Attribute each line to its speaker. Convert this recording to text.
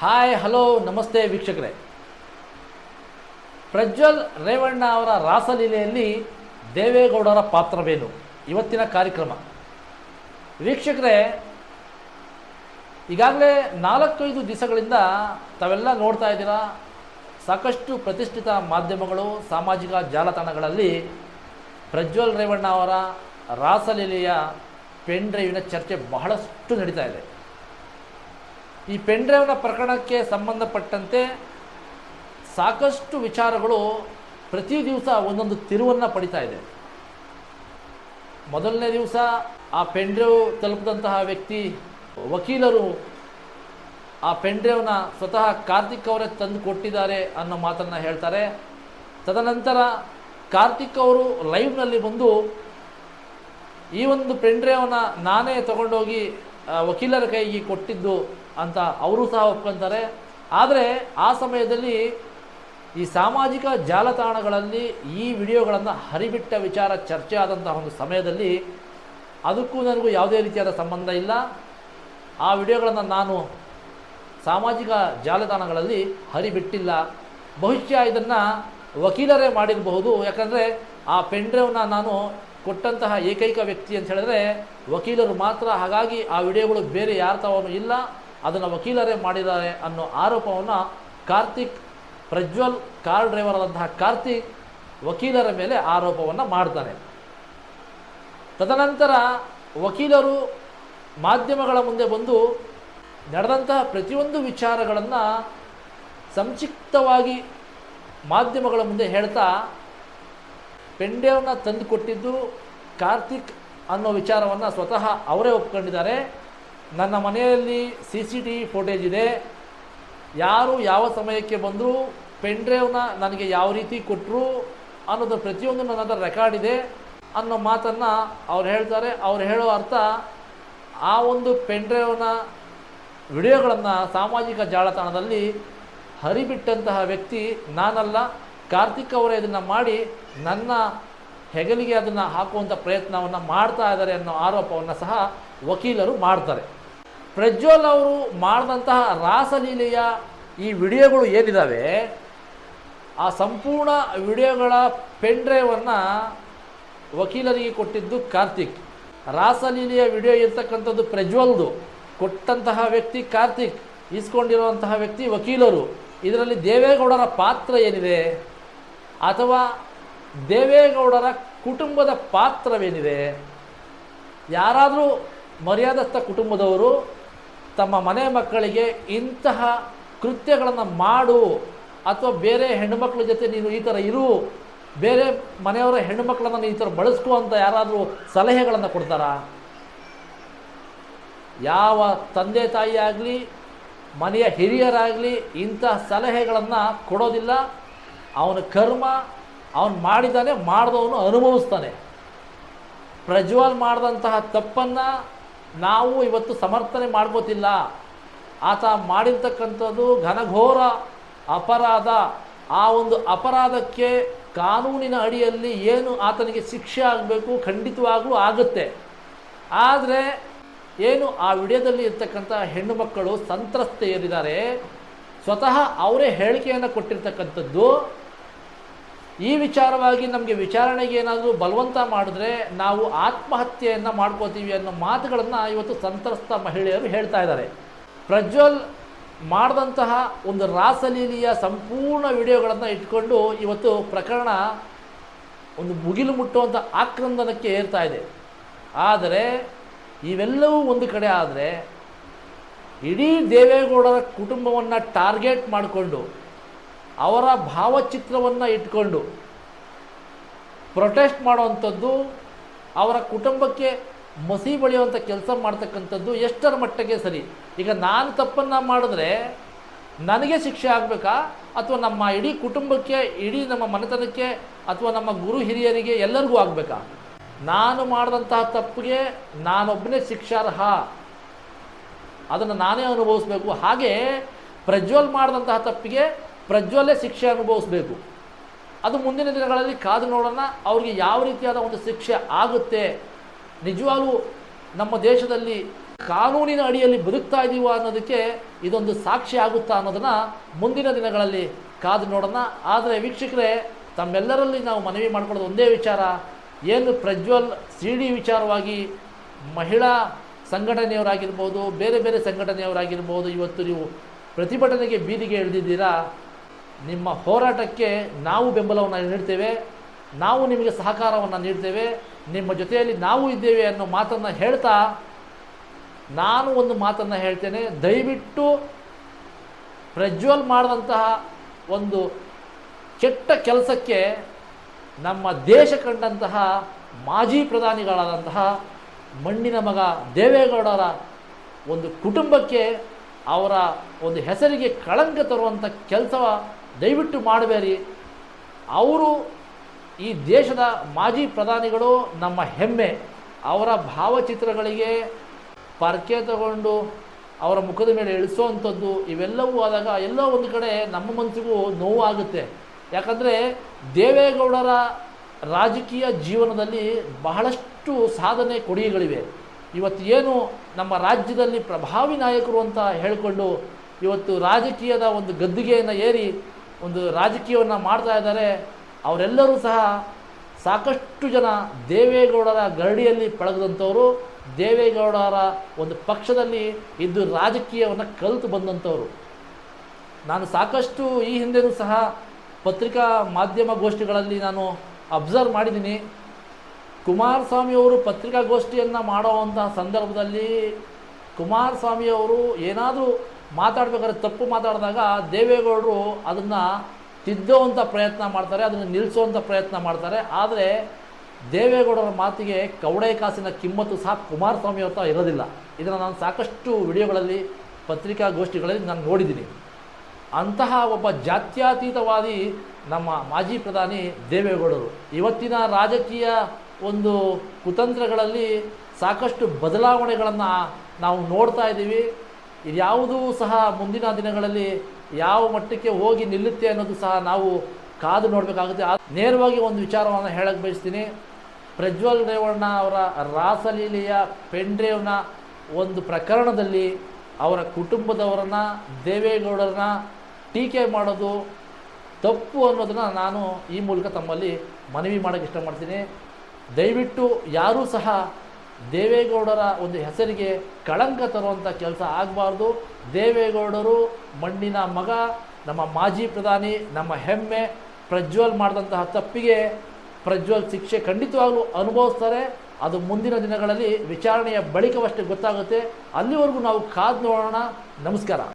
Speaker 1: Hi hello ನಮಸ್ತೆ ವೀಕ್ಷಕರೇ. ಪ್ರಜ್ವಲ್ ರೇವಣ್ಣ ಅವರ ರಾಸಲೀಲೆಯಲ್ಲಿ ದೇವೇಗೌಡರ ಪಾತ್ರವೇನು? ಇವತ್ತಿನ ಕಾರ್ಯಕ್ರಮ. ವೀಕ್ಷಕರೇ, ಈಗಾಗಲೇ ನಾಲ್ಕೈದು ದಿವಸಗಳಿಂದ ತಾವೆಲ್ಲ ನೋಡ್ತಾ ಇದ್ದೀರಾ? ಸಾಕಷ್ಟು ಪ್ರತಿಷ್ಠಿತ ಮಾಧ್ಯಮಗಳು, ಸಾಮಾಜಿಕ ಜಾಲತಾಣಗಳಲ್ಲಿ ಪ್ರಜ್ವಲ್ ರೇವಣ್ಣ ಅವರ ರಾಸಲೀಲೆಯ ಪೆನ್ ಡ್ರೈವಿನ ಚರ್ಚೆ ಬಹಳಷ್ಟು ನಡೀತಾ ಇದೆ. ಈ ಪೆಂಡ್ರೈವ್ನ ಪ್ರಕರಣಕ್ಕೆ ಸಂಬಂಧಪಟ್ಟಂತೆ ಸಾಕಷ್ಟು ವಿಚಾರಗಳು ಪ್ರತಿ ದಿವಸ ಒಂದೊಂದು ತಿರುವನ್ನು ಪಡಿತಾ ಇದೆ. ಮೊದಲನೇ ದಿವಸ ಆ ಪೆಂಡ್ರೈವ್ ತಲುಪಿದಂತಹ ವ್ಯಕ್ತಿ, ವಕೀಲರು ಆ ಪೆಂಡ್ರೈವ್ನ ಸ್ವತಃ ಕಾರ್ತಿಕ್ ಅವರೇ ತಂದು ಕೊಟ್ಟಿದ್ದಾರೆ ಅನ್ನೋ ಮಾತನ್ನು ಹೇಳ್ತಾರೆ. ತದನಂತರ ಕಾರ್ತಿಕ್ ಅವರು ಲೈವ್ನಲ್ಲಿ ಬಂದು ಈ ಒಂದು ಪೆನ್ಡ್ರೈವ್ನ ನಾನೇ ತಗೊಂಡೋಗಿ ವಕೀಲರ ಕೈಗೆ ಕೊಟ್ಟಿದ್ದು ಅಂತ ಅವರು ಸಹ ಒಪ್ಕೊತಾರೆ. ಆದರೆ ಆ ಸಮಯದಲ್ಲಿ ಈ ಸಾಮಾಜಿಕ ಜಾಲತಾಣಗಳಲ್ಲಿ ಈ ವಿಡಿಯೋಗಳನ್ನು ಹರಿಬಿಟ್ಟ ವಿಚಾರ ಚರ್ಚೆ ಆದಂತಹ ಒಂದು ಸಮಯದಲ್ಲಿ ಅದಕ್ಕೂ ನನಗೂ ಯಾವುದೇ ರೀತಿಯಾದ ಸಂಬಂಧ ಇಲ್ಲ. ಆ ವಿಡಿಯೋಗಳನ್ನು ನಾನು ಸಾಮಾಜಿಕ ಜಾಲತಾಣಗಳಲ್ಲಿ ಹರಿಬಿಟ್ಟಿಲ್ಲ. ಬಹುಶಃ ಇದನ್ನು ವಕೀಲರೇ ಮಾಡಿರಬಹುದು. ಯಾಕಂದರೆ ಆ ಪೆನ್ಡ್ರೈವ್ನ ನಾನು ಕೊಟ್ಟಂತಹ ಏಕೈಕ ವ್ಯಕ್ತಿ ಅಂತ ಹೇಳಿದ್ರೆ ವಕೀಲರು ಮಾತ್ರ. ಹಾಗಾಗಿ ಆ ವಿಡಿಯೋಗಳು ಬೇರೆ ಯಾರ ತವನು ಇಲ್ಲ. ಅದನ್ನು ವಕೀಲರೇ ಮಾಡಿದ್ದಾರೆ ಅನ್ನೋ ಆರೋಪವನ್ನು ಕಾರ್ತಿಕ್ ಪ್ರಜ್ವಲ್ ಕಾರ್ ಡ್ರೈವರ್ ಆದಂತಹ ಕಾರ್ತಿಕ್ ವಕೀಲರ ಮೇಲೆ ಆರೋಪವನ್ನು ಮಾಡ್ತಾರೆ. ತದನಂತರ ವಕೀಲರು ಮಾಧ್ಯಮಗಳ ಮುಂದೆ ಬಂದು ನಡೆದಂತಹ ಪ್ರತಿಯೊಂದು ವಿಚಾರಗಳನ್ನು ಸಂಕ್ಷಿಪ್ತವಾಗಿ ಮಾಧ್ಯಮಗಳ ಮುಂದೆ ಹೇಳ್ತಾ ಪೆಂಡೇವ್ನ ತಂದು ಕೊಟ್ಟಿದ್ದು ಕಾರ್ತಿಕ್ ಅನ್ನೋ ವಿಚಾರವನ್ನು ಸ್ವತಃ ಅವರೇ ಒಪ್ಕೊಂಡಿದ್ದಾರೆ. ನನ್ನ ಮನೆಯಲ್ಲಿ C C T V footage ಇದೆ. ಯಾರು ಯಾವ ಸಮಯಕ್ಕೆ ಬಂದರೂ ಪೆನ್ಡ್ರೈವ್ನ ನನಗೆ ಯಾವ ರೀತಿ ಕೊಟ್ಟರು ಅನ್ನೋದು ಪ್ರತಿಯೊಂದು ನನ್ನ ಹತ್ರ ರೆಕಾರ್ಡ್ ಇದೆ ಅನ್ನೋ ಮಾತನ್ನು ಅವ್ರು ಹೇಳ್ತಾರೆ. ಅವ್ರು ಹೇಳೋ ಅರ್ಥ ಆ ಒಂದು ಪೆನ್ಡ್ರೈವ್ನ ವಿಡಿಯೋಗಳನ್ನು ಸಾಮಾಜಿಕ ಜಾಲತಾಣದಲ್ಲಿ ಹರಿಬಿಟ್ಟಂತಹ ವ್ಯಕ್ತಿ ನಾನಲ್ಲ. ಕಾರ್ತಿಕ್ ಅವರೇ ಇದನ್ನು ಮಾಡಿ ನನ್ನ ಹೆಗಲಿಗೆ ಅದನ್ನು ಹಾಕುವಂಥ ಪ್ರಯತ್ನವನ್ನು ಮಾಡ್ತಾ ಇದ್ದಾರೆ ಅನ್ನೋ ಆರೋಪವನ್ನು ಸಹ ವಕೀಲರು ಮಾಡ್ತಾರೆ. ಪ್ರಜ್ವಲ್ ಅವರು ಮಾಡಿದಂತಹ ರಾಸಲೀಲೆಯ ಈ ವಿಡಿಯೋಗಳು ಏನಿದ್ದಾವೆ ಆ ಸಂಪೂರ್ಣ ವಿಡಿಯೋಗಳ ಪೆನ್ ಡ್ರೈವನ್ನು ವಕೀಲರಿಗೆ ಕೊಟ್ಟಿದ್ದು ಕಾರ್ತಿಕ್. ರಾಸಲೀಲೆಯ ವಿಡಿಯೋ ಇರ್ತಕ್ಕಂಥದ್ದು ಪ್ರಜ್ವಲ್ದು. ಕೊಟ್ಟಂತಹ ವ್ಯಕ್ತಿ ಕಾರ್ತಿಕ್ ಇಸ್ಕೊಂಡಿರುವಂತಹ ವ್ಯಕ್ತಿ ವಕೀಲರು. ಇದರಲ್ಲಿ ದೇವೇಗೌಡರ ಪಾತ್ರ ಏನಿದೆ? ಅಥವಾ ದೇವೇಗೌಡರ ಕುಟುಂಬದ ಪಾತ್ರವೇನಿದೆ? ಯಾರಾದರೂ ಮರ್ಯಾದಸ್ಥ ಕುಟುಂಬದವರು ತಮ್ಮ ಮನೆ ಮಕ್ಕಳಿಗೆ ಇಂತಹ ಕೃತ್ಯಗಳನ್ನು ಮಾಡು ಅಥವಾ ಬೇರೆ ಹೆಣ್ಣುಮಕ್ಳ ಜೊತೆ ನೀನು ಈ ಥರ ಇರು, ಬೇರೆ ಮನೆಯವರ ಹೆಣ್ಣುಮಕ್ಕಳನ್ನು ನೀನು ಈ ಥರ ಬಳಸ್ಕೊ ಅಂತ ಯಾರಾದರೂ ಸಲಹೆಗಳನ್ನು ಕೊಡ್ತಾರಾ? ಯಾವ ತಂದೆ ತಾಯಿ ಆಗಲಿ ಮನೆಯ ಹಿರಿಯರಾಗಲಿ ಇಂಥ ಸಲಹೆಗಳನ್ನು ಕೊಡೋದಿಲ್ಲ. ಅವನ ಕರ್ಮ, ಅವನು ಮಾಡಿದ್ದಾನೆ, ಮಾಡಿದವನು ಅನುಭವಿಸ್ತಾನೆ. ಪ್ರಜ್ವಲ್ ಮಾಡಿದಂತಹ ತಪ್ಪನ್ನು ನಾವು ಇವತ್ತು ಸಮರ್ಥನೆ ಮಾಡ್ಕೋತಿಲ್ಲ ಆತ ಮಾಡಿರ್ತಕ್ಕಂಥದ್ದು ಘನಘೋರ ಅಪರಾಧ. ಆ ಒಂದು ಅಪರಾಧಕ್ಕೆ ಕಾನೂನಿನ ಅಡಿಯಲ್ಲಿ ಏನು ಆತನಿಗೆ ಶಿಕ್ಷೆ ಆಗಬೇಕು ಖಂಡಿತವಾಗಲೂ ಆಗುತ್ತೆ. ಆದರೆ ಏನು ಆ ವಿಡಿಯೋದಲ್ಲಿ ಇರ್ತಕ್ಕಂಥ ಹೆಣ್ಣು ಮಕ್ಕಳು ಸಂತ್ರಸ್ತೆಯರಿದ್ದಾರೆ. ಸ್ವತಃ ಅವರೇ ಹೇಳಿಕೆಯನ್ನು ಕೊಟ್ಟಿರ್ತಕ್ಕಂಥದ್ದು ಈ ವಿಚಾರವಾಗಿ ನಮಗೆ ವಿಚಾರಣೆಗೆ ಏನಾದರೂ ಬಲವಂತ ಮಾಡಿದ್ರೆ ನಾವು ಆತ್ಮಹತ್ಯೆಯನ್ನು ಮಾಡ್ಕೋತೀವಿ ಅನ್ನೋ ಮಾತುಗಳನ್ನು ಇವತ್ತು ಸಂತ್ರಸ್ತ ಮಹಿಳೆಯರು ಹೇಳ್ತಾ ಇದ್ದಾರೆ. ಪ್ರಜ್ವಲ್ ಮಾಡಿದಂತಹ ಒಂದು ರಾಸಲೀಲಿಯ ಸಂಪೂರ್ಣ ವಿಡಿಯೋಗಳನ್ನು ಇಟ್ಕೊಂಡು ಇವತ್ತು ಪ್ರಕರಣ ಒಂದು ಮುಗಿಲು ಮುಟ್ಟುವಂಥ ಆಕ್ರಂದನಕ್ಕೆ ಏರ್ತಾ ಇದೆ. ಆದರೆ ಇವೆಲ್ಲವೂ ಒಂದು ಕಡೆ ಆದರೆ ಇಡೀ ದೇವೇಗೌಡರ ಕುಟುಂಬವನ್ನು ಟಾರ್ಗೆಟ್ ಮಾಡಿಕೊಂಡು ಅವರ ಭಾವಚಿತ್ರವನ್ನು ಇಟ್ಕೊಂಡು ಪ್ರೊಟೆಸ್ಟ್ ಮಾಡುವಂಥದ್ದು, ಅವರ ಕುಟುಂಬಕ್ಕೆ ಮಸಿ ಬಳಿಯುವಂಥ ಕೆಲಸ ಮಾಡ್ತಕ್ಕಂಥದ್ದು ಎಷ್ಟರ ಮಟ್ಟಿಗೆ ಸರಿ? ಈಗ ನಾನು ತಪ್ಪನ್ನು ಮಾಡಿದ್ರೆ ನನಗೆ ಶಿಕ್ಷೆ ಆಗಬೇಕಾ? ಅಥವಾ ನಮ್ಮ ಇಡೀ ಕುಟುಂಬಕ್ಕೆ, ಇಡೀ ನಮ್ಮ ಮನೆತನಕ್ಕೆ, ಅಥವಾ ನಮ್ಮ ಗುರು ಹಿರಿಯರಿಗೆ ಎಲ್ಲರಿಗೂ ಆಗಬೇಕಾ? ನಾನು ಮಾಡಿದಂತಹ ತಪ್ಪಿಗೆ ನಾನೊಬ್ಬನೇ ಶಿಕ್ಷಾರ್ಹ. ಅದನ್ನು ನಾನೇ ಅನುಭವಿಸ್ಬೇಕು. ಹಾಗೆ ಪ್ರಜ್ವಲ್ ಮಾಡಿದಂತಹ ತಪ್ಪಿಗೆ ಪ್ರಜ್ವಲೇ ಶಿಕ್ಷೆ ಅನುಭವಿಸ್ಬೇಕು. ಅದು ಮುಂದಿನ ದಿನಗಳಲ್ಲಿ ಕಾದು ನೋಡೋಣ, ಅವ್ರಿಗೆ ಯಾವ ರೀತಿಯಾದ ಒಂದು ಶಿಕ್ಷೆ ಆಗುತ್ತೆ. ನಿಜವಾಗ್ಲೂ ನಮ್ಮ ದೇಶದಲ್ಲಿ ಕಾನೂನಿನ ಅಡಿಯಲ್ಲಿ ಬದುಕ್ತಾ ಇದ್ದೀವ ಅನ್ನೋದಕ್ಕೆ ಇದೊಂದು ಸಾಕ್ಷಿ ಆಗುತ್ತಾ ಅನ್ನೋದನ್ನು ಮುಂದಿನ ದಿನಗಳಲ್ಲಿ ಕಾದು ನೋಡೋಣ. ಆದರೆ ವೀಕ್ಷಕರೇ, ತಮ್ಮೆಲ್ಲರಲ್ಲಿ ನಾವು ಮನವಿ ಮಾಡ್ಕೊಳ್ಳೋದು ಒಂದೇ ವಿಚಾರ. ಏನು ಪ್ರಜ್ವಲ್ ಸಿ ಡಿ ವಿಚಾರವಾಗಿ ಮಹಿಳಾ ಸಂಘಟನೆಯವರಾಗಿರ್ಬೋದು, ಬೇರೆ ಬೇರೆ ಸಂಘಟನೆಯವರಾಗಿರ್ಬೋದು, ಇವತ್ತು ನೀವು ಪ್ರತಿಭಟನೆಗೆ ಬೀದಿಗೆ ಇಳಿದಿದ್ದೀರಾ? ನಿಮ್ಮ ಹೋರಾಟಕ್ಕೆ ನಾವು ಬೆಂಬಲವನ್ನು ನೀಡ್ತೇವೆ, ನಾವು ನಿಮಗೆ ಸಹಕಾರವನ್ನು ನೀಡ್ತೇವೆ, ನಿಮ್ಮ ಜೊತೆಯಲ್ಲಿ ನಾವು ಇದ್ದೇವೆ ಅನ್ನೋ ಮಾತನ್ನು ಹೇಳ್ತಾ ನಾನು ಒಂದು ಮಾತನ್ನು ಹೇಳ್ತೇನೆ. ದಯವಿಟ್ಟು ಪ್ರಜ್ವಲ್ ಮಾಡಿದಂತಹ ಒಂದು ಕೆಟ್ಟ ಕೆಲಸಕ್ಕೆ ನಮ್ಮ ದೇಶ ಕಂಡಂತಹ ಮಾಜಿ ಪ್ರಧಾನಿಗಳಾದಂತಹ ಮಣ್ಣಿನ ಮಗ ದೇವೇಗೌಡರ ಒಂದು ಕುಟುಂಬಕ್ಕೆ ಅವರ ಒಂದು ಹೆಸರಿಗೆ ಕಳಂಕ ತರುವಂಥ ಕೆಲಸ ದಯವಿಟ್ಟು ಮಾಡಬೇಡಿ. ಅವರು ಈ ದೇಶದ ಮಾಜಿ ಪ್ರಧಾನಿಗಳು ನಮ್ಮ ಹೆಮ್ಮೆ. ಅವರ ಭಾವಚಿತ್ರಗಳಿಗೆ ಪರ್ಕೆ ತಗೊಂಡು ಅವರ ಮುಖದ ಮೇಲೆ ಇಳಿಸುವಂಥದ್ದು, ಇವೆಲ್ಲವೂ ಆದಾಗ ಎಲ್ಲೋ ಒಂದು ಕಡೆ ನಮ್ಮ ಮನಸ್ಸಿಗೂ ನೋವು ಆಗುತ್ತೆ. ಯಾಕಂದರೆ ದೇವೇಗೌಡರ ರಾಜಕೀಯ ಜೀವನದಲ್ಲಿ ಬಹಳಷ್ಟು ಸಾಧನೆ ಕೊಡುಗೆಗಳಿವೆ. ಇವತ್ತು ಏನು ನಮ್ಮ ರಾಜ್ಯದಲ್ಲಿ ಪ್ರಭಾವಿ ನಾಯಕರು ಅಂತ ಹೇಳಿಕೊಂಡು ಇವತ್ತು ರಾಜಕೀಯದ ಒಂದು ಗದ್ದುಗೆಯನ್ನು ಏರಿ ಒಂದು ರಾಜಕೀಯವನ್ನು ಮಾಡ್ತಾ ಇದ್ದಾರೆ. ಅವರೆಲ್ಲರೂ ಸಹ ಸಾಕಷ್ಟು ಜನ ದೇವೇಗೌಡರ ಗರಡಿಯಲ್ಲಿ ಪಳಗದಂಥವರು. ದೇವೇಗೌಡರ ಒಂದು ಪಕ್ಷದಲ್ಲಿ ಇದ್ದು ರಾಜಕೀಯವನ್ನು ಕಲಿತು ಬಂದಂಥವರು. ನಾನು ಸಾಕಷ್ಟು ಈ ಹಿಂದೆಯೂ ಸಹ ಪತ್ರಿಕಾ ಮಾಧ್ಯಮ ಗೋಷ್ಠಿಗಳಲ್ಲಿ ನಾನು ಅಬ್ಸರ್ವ್ ಮಾಡಿದ್ದೀನಿ. ಕುಮಾರಸ್ವಾಮಿಯವರು ಪತ್ರಿಕಾಗೋಷ್ಠಿಯನ್ನು ಮಾಡುವಂತಹ ಸಂದರ್ಭದಲ್ಲಿ ಕುಮಾರಸ್ವಾಮಿಯವರು ಏನಾದರೂ ಮಾತಾಡಬೇಕಾದ್ರೆ ತಪ್ಪು ಮಾತಾಡಿದಾಗ ದೇವೇಗೌಡರು ಅದನ್ನು ತಿದ್ದುವಂಥ ಪ್ರಯತ್ನ ಮಾಡ್ತಾರೆ, ಅದನ್ನು ನಿಲ್ಲಿಸುವಂಥ ಪ್ರಯತ್ನ ಮಾಡ್ತಾರೆ. ಆದರೆ ದೇವೇಗೌಡರ ಮಾತಿಗೆ ಕವಡೆ ಕಾಸಿನ ಕಿಮ್ಮತ್ತು ಸಹ ಕುಮಾರಸ್ವಾಮಿ ಹತ್ರ ಇರೋದಿಲ್ಲ. ಇದನ್ನು ನಾನು ಸಾಕಷ್ಟು ವಿಡಿಯೋಗಳಲ್ಲಿ, ಪತ್ರಿಕಾಗೋಷ್ಠಿಗಳಲ್ಲಿ ನಾನು ನೋಡಿದ್ದೀನಿ. ಅಂತಹ ಒಬ್ಬ ಜಾತ್ಯಾತೀತವಾದಿ ನಮ್ಮ ಮಾಜಿ ಪ್ರಧಾನಿ ದೇವೇಗೌಡರು. ಇವತ್ತಿನ ರಾಜಕೀಯ ಒಂದು ಕುತಂತ್ರಗಳಲ್ಲಿ ಸಾಕಷ್ಟು ಬದಲಾವಣೆಗಳನ್ನು ನಾವು ನೋಡ್ತಾ ಇದ್ದೀವಿ. ಇದ್ಯಾವುದೂ ಸಹ ಮುಂದಿನ ದಿನಗಳಲ್ಲಿ ಯಾವ ಮಟ್ಟಕ್ಕೆ ಹೋಗಿ ನಿಲ್ಲುತ್ತೆ ಅನ್ನೋದು ಸಹ ನಾವು ಕಾದು ನೋಡಬೇಕಾಗುತ್ತೆ. ನೇರವಾಗಿ ಒಂದು ವಿಚಾರವನ್ನು ಹೇಳಕ್ಕೆ ಬಯಸ್ತೀನಿ. ಪ್ರಜ್ವಲ್ ರೇವಣ್ಣ ಅವರ ರಾಸಲೀಲೆಯ ಪೆಂಡ್ರೇವ್ನ ಒಂದು ಪ್ರಕರಣದಲ್ಲಿ ಅವರ ಕುಟುಂಬದವರನ್ನು, ದೇವೇಗೌಡರನ್ನ ಟೀಕೆ ಮಾಡೋದು ತಪ್ಪು ಅನ್ನೋದನ್ನು ನಾನು ಈ ಮೂಲಕ ತಮ್ಮಲ್ಲಿ ಮನವಿ ಮಾಡೋಕ್ಕೆ ಇಷ್ಟಪಡ್ತೀನಿ. ದಯವಿಟ್ಟು ಯಾರೂ ಸಹ ದೇವೇಗೌಡರ ಒಂದು ಹೆಸರಿಗೆ ಕಳಂಕ ತರುವಂಥ ಕೆಲಸ ಆಗಬಾರ್ದು. ದೇವೇಗೌಡರು ಮಣ್ಣಿನ ಮಗ, ನಮ್ಮ ಮಾಜಿ ಪ್ರಧಾನಿ, ನಮ್ಮ ಹೆಮ್ಮೆ, ಪ್ರಜ್ವಲ್ ಮಾಡಿದಂತಹ ತಪ್ಪಿಗೆ ಪ್ರಜ್ವಲ್ ಶಿಕ್ಷೆ ಖಂಡಿತವಾಗಲೂ ಅನುಭವಿಸ್ತಾರೆ. ಅದು ಮುಂದಿನ ದಿನಗಳಲ್ಲಿ ವಿಚಾರಣೆಯ ಬಳಿಕವಷ್ಟೇ ಗೊತ್ತಾಗುತ್ತೆ. ಅಲ್ಲಿವರೆಗೂ ನಾವು ಕಾದು ನೋಡೋಣ. ನಮಸ್ಕಾರ.